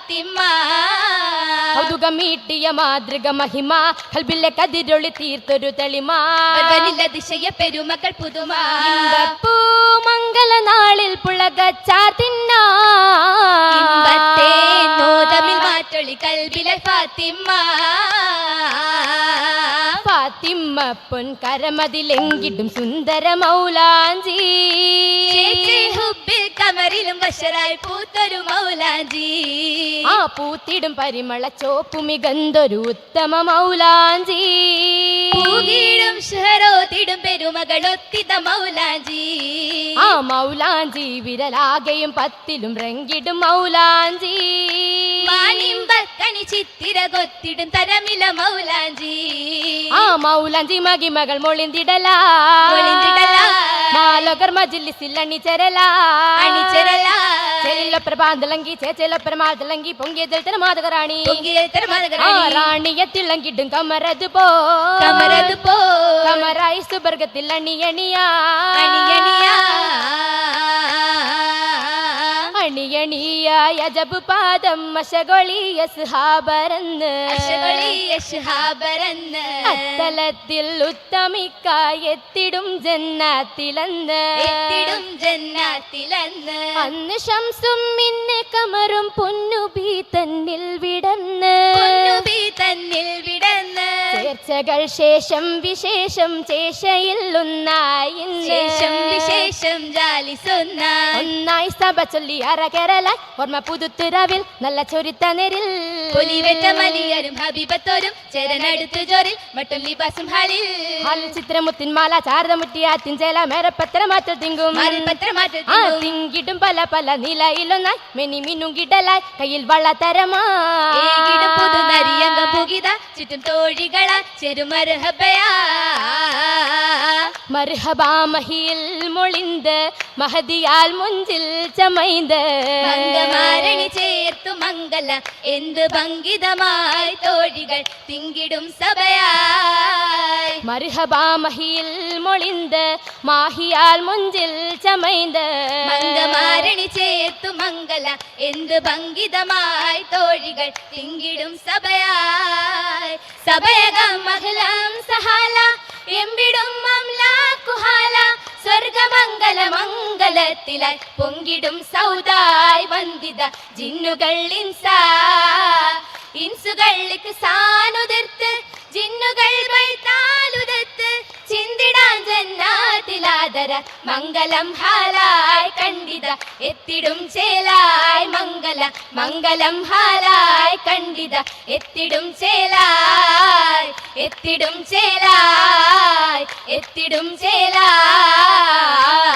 ഫാത്തിമ കൗതുകമീട്ടിയ മാതൃക മഹിമ കൽബിലെ കതിരൊളി തീർത്തൊരു തെളിമ. ദിശയ പെരുമകൾ പുതുമ. ഇമ്പപ്പൂ മംഗല നാളിൽ പുളകച്ചാത്തിന്ന ഇമ്പത്തെ നോതമിൽ മാറ്റൊളി കൽബിലെ ഫാത്തിമ ഫാത്തിമ്മ പൊൻ കരമതിലെങ്കിടും സുന്ദര മൗലാഞ്ചി. ഹുബിൽ വശരായി പൂത്തൊരു മൗലാജി ആ പൂത്തിടും പരിമള ചോപ്പു മികന്തൊരു ഉത്തമ മൗലാഞ്ചി. പൂകീടും ഷഹരോത്തിടും പെരുമകളൊത്തിത മൗലാജി ആ മൗലാഞ്ചി വിരലാകെയും പത്തിലും റെങ്കിടും മൗലാഞ്ചി. சித்திர கொத்திடும் தரமில மௌலாஞ்சி. ஆ மௌலாஞ்சி மகிமகள் மொழிந்திடலா. மொழிந்திடலா. மாலோகர்ம ஜில்லி சில் அணிச்சரலா அணிச்சரலா செல்ல பிரபாந்தலங்கி சேச்சல பிரமாதலங்கி பொங்கிய தெல்தர மாதகராணி. பொங்கிய தெல்தர மாதகராணி. ராணிய திலங்கிடும் கமரது போ. கமரது போ. கமராய் சுபர்கத்தில் அணியணியா. அணியணியா. അണിയണിയായ ജബ് പാദം മശകൊളിയ സുഹാബരന്ന് ഹാബരന്ന്. അത്തലത്തിൽ ഉത്തമിക്കായി എത്തിടും ജന്നാത്തിലെന്ന് എത്തിടും ജന്നാത്തിലെന്ന്. അന്ന് ശംസും മിന്നെ കമറും പൊന്നുബി തന്നിൽ വിടന്ന് പൊന്നുബി തന്നിൽ വിടന്ന്. ചേർച്ചകൾ ശേഷം വിശേഷം ചേശയിൽ ഒന്നായി ശേഷം വിശേഷം ജാലിസൊന്ന ഒന്നായി സഭ ചൊല്ലി അറകരല ഓർമ്മ പുതുത്തുറവിൽ നല്ല ചൊരിത്ത നെരിൽ. പൊലിവെറ്റ മലിയരും ഹബീബത്തോരും ചെരനടുത്തു ജോറിൽ മട്ടും ലിബാസും ഹാലിൽ. ചിത്രമുത്തിൻ മാല ചാരതമുട്ടിയാത്തിൻ ചേല മേരപ്പത്ര മാറ്റ തിങ്കും ആ തിങ്കിടും പല പല നിലയിലൊന്നായി മെനി മിനും കിടലായി കയ്യിൽ വള്ളത്തരമാ. പുതു നരിയങ്ക പുകിത ചുറ്റും തോഴികളാ ചെരുമരഹബയാ മർഹബാ മഹിയിൽ മൊളിന്ത് മഹദിയാൽ മുഞ്ചിൽ ചമൈന്ത്. മംഗമാരണി ചേർത്തു മംഗല എന്ത് ഭംഗിതമായി തോഴികൾ തിങ്കിടും സഭയായി മർഹബാ മഹിയിൽ മൊളിന്ത് മാഹിയാൽ മുഞ്ചിൽ ചമൈന്ത്. മംഗമാരണി ചേത്തു മംഗല എന്ത് ഭംഗിതമായി തോഴികൾ തിങ്കിടും സഭയായി. സഭയകം മഹലം സഹാല എമ്പിടും മംലാക്കുഹാല സ്വർഗമംഗല മംഗലത്തിലായി പൊങ്കിടും സൗദായി വന്ദിത ജിന്നുകൾ ഇൻസാ. ഇൻസുകൾക്ക് സാനുതിർത്ത് ജിന്നുകൾ ജന്നാതിലാദര മംഗലം ഹാലായ് കണ്ടിത. എത്തിടും ചേലായ് മംഗല മംഗലം ഹാലായ് കണ്ടിത. എത്തിടും ചേലായ് എത്തിടും ചേലായ് എത്തിടും ചേലായി.